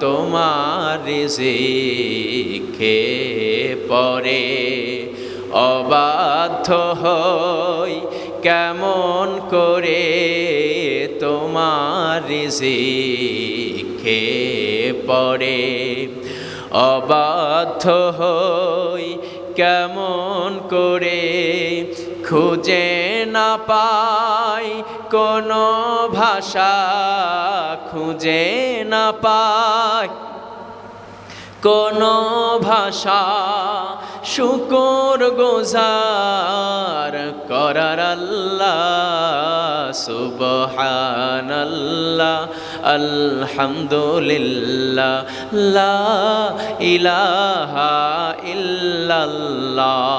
তোমার রিজিকে পরে অবাধ্য হই কেমন করে তোমার রিজিকে পরে অবাধ্য হই কেমন করে খুঁজে না পাই, কোনো ভাষা খুঁজে না পাই। কোনো ভাষা শুকুর গোজার করার আল্লাহ, সুবহানাল্লাহ, আলহামদুলিল্লাহ, লা ইলাহা ইল্লাল্লাহ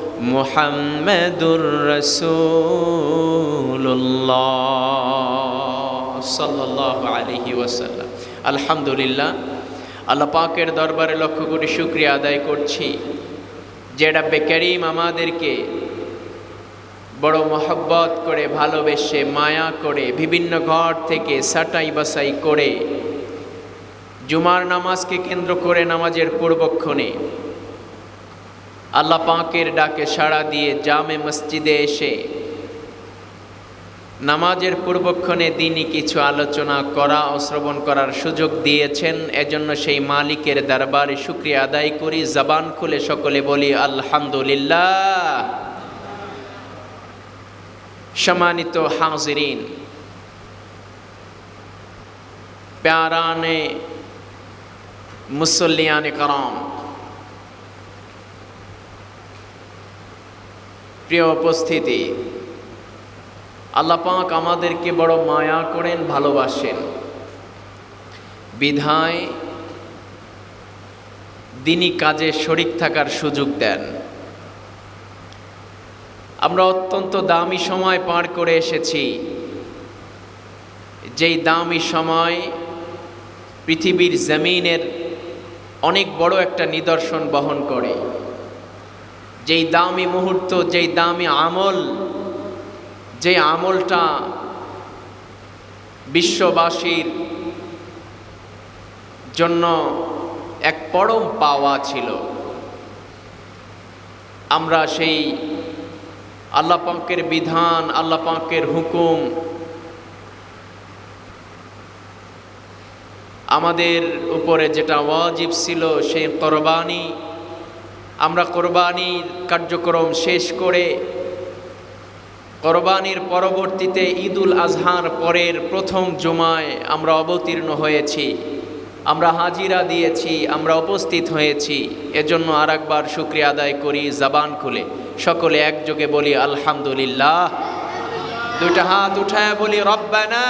মুহাম্মাদুর রাসূলুল্লাহ সাল্লাল্লাহু আলাইহি ওয়াসাল্লাম। আলহামদুলিল্লাহ, আল্লাহ পাকের দরবারে লক্ষ কোটি শুক্রিয়া আদায় করছি। যে রাব্বে করিম আমাদেরকে বড় মহব্বত করে, ভালোবেসে, মায়া করে, বিভিন্ন ঘর থেকে সাটাই বাসাই করে, জুমার নামাজকে কেন্দ্র করে নামাজের পূর্বক্ষণে আল্লাহ পাকের ডাকে সাড়া দিয়ে জামে মসজিদে এসে নামাজের পূর্বক্ষণে দিনই কিছু আলোচনা করা ও শ্রবণ করার সুযোগ দিয়েছেন। এজন্য সেই মালিকের দরবারে শুক্রিয়া আদায় করি। জবান খুলে সকলে বলি, আলহামদুলিল্লাহ। সম্মানিত হাজিরিন, প্যারানে মুসল্লিয়ান করম প্রিয় উপস্থিতি, আল্লাহ পাক আমাদেরকে বড় মায়া করেন, ভালোবাসেন। বিধায় দিনই কাজে শরিক থাকার সুযোগ দেন। আমরা অত্যন্ত দামি সময় পার করে এসেছি। যেই দামি সময় পৃথিবীর জমিনের অনেক বড় একটা নিদর্শন বহন করে। যেই দামি মুহূর্ত, যেই দামি আমল যে আমলটা বিশ্ববাসীর জন্য এক পরম পাওয়া ছিল। আমরা সেই আল্লাহ পাকের বিধান, আল্লাহ পাকের হুকুম আমাদের উপরে যেটা ওয়াজিব ছিল, সেই কোরবানি আমরা কোরবানির কার্যক্রম শেষ করে কোরবানির পরবর্তীতে ঈদুল আজহার পরের প্রথম জুমায় আমরা অবতীর্ণ হয়েছি, আমরা হাজিরা দিয়েছি, আমরা উপস্থিত হয়েছি। এজন্য আর একবার শুক্রিয়া আদায় করি জাবান খুলে। সকলে একযোগে বলি আলহামদুলিল্লাহ। দুইটা হাত উঠায় বলি, রব্বানা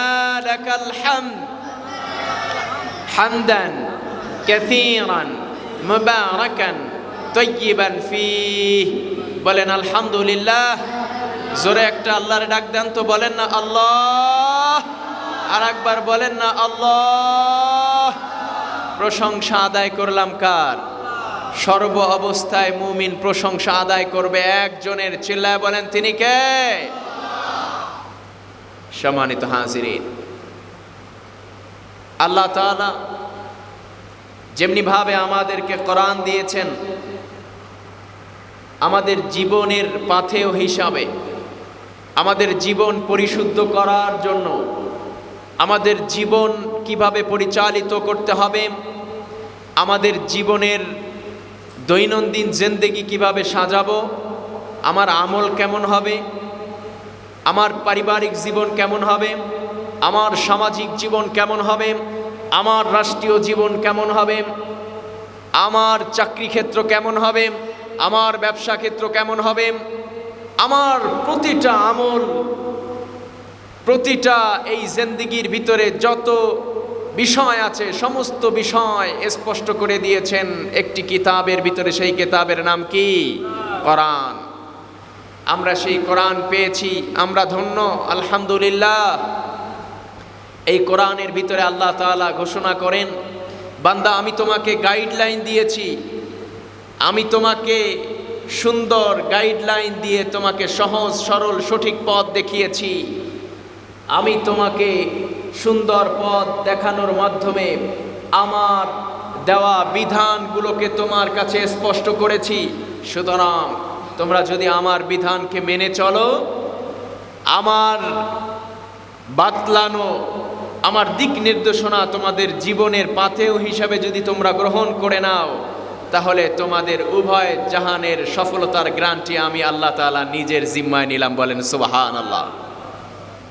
মুবারাকান তৈয়িবান ফি। বলেন, আলহামদুলিল্লাহ। জোরে একটা আল্লাহর ডাক দেন তো বলেন না, আল্লাহ। আর একবার বলেন না, আল্লাহ। প্রশংসা আদায় করলাম কার? সর্ব অবস্থায় মুমিন প্রশংসা আদায় করবে একজনের চিল্লায় বলেন, তিনি কে? সম্মানিত হাজিরিন, আল্লাহ তাআলা যেমনিভাবে আমাদেরকে কোরআন দিয়েছেন আমাদের জীবনের পাথেয় হিসাবে, আমাদের জীবন পরিশুদ্ধ করার জন্য, আমাদের জীবন কীভাবে পরিচালিত করতে হবে, আমাদের জীবনের দৈনন্দিন জেন্দেগি কীভাবে সাজাবো, আমার আমল কেমন হবে, আমার পারিবারিক জীবন কেমন হবে, আমার সামাজিক জীবন কেমন হবে, আমার রাষ্ট্রীয় জীবন কেমন হবে, আমার চাকরি ক্ষেত্র কেমন হবে আমার ব্যবসা ক্ষেত্র কেমন হবে? আমার প্রতিটা আমল, প্রতিটা এই জেন্দিগির ভিতরে যত বিষয় আছে, সমস্ত বিষয় স্পষ্ট করে দিয়েছেন একটি কিতাবের ভিতরে। সেই কিতাবের নাম কি? কোরআন। আমরা সেই কোরআন পেয়েছি, আমরা ধন্য, আলহামদুলিল্লাহ। এই কোরআনের ভিতরে আল্লাহ তাআলা ঘোষণা করেন, বান্দা, আমি তোমাকে গাইডলাইন দিয়েছি আমি তোমাকে সুন্দর গাইডলাইন দিয়ে তোমাকে সহজ, সরল, সঠিক পথ দেখিয়েছি। আমি তোমাকে সুন্দর পথ দেখানোর মাধ্যমে আমার দেওয়া বিধানগুলোকে তোমার কাছে স্পষ্ট করেছি। সুতরাং তোমরা যদি আমার বিধানকে মেনে চলো, আমার বাতলানো, আমার দিক নির্দেশনা তোমাদের জীবনের পাথেও হিসাবে যদি তোমরা গ্রহণ করে নাও তাহলে তোমাদের উভয় জাহানের সফলতার গ্রান্টি আমি আল্লাহ তালা নিজের জিম্মায় নিলাম বলেন সুবাহান আল্লাহ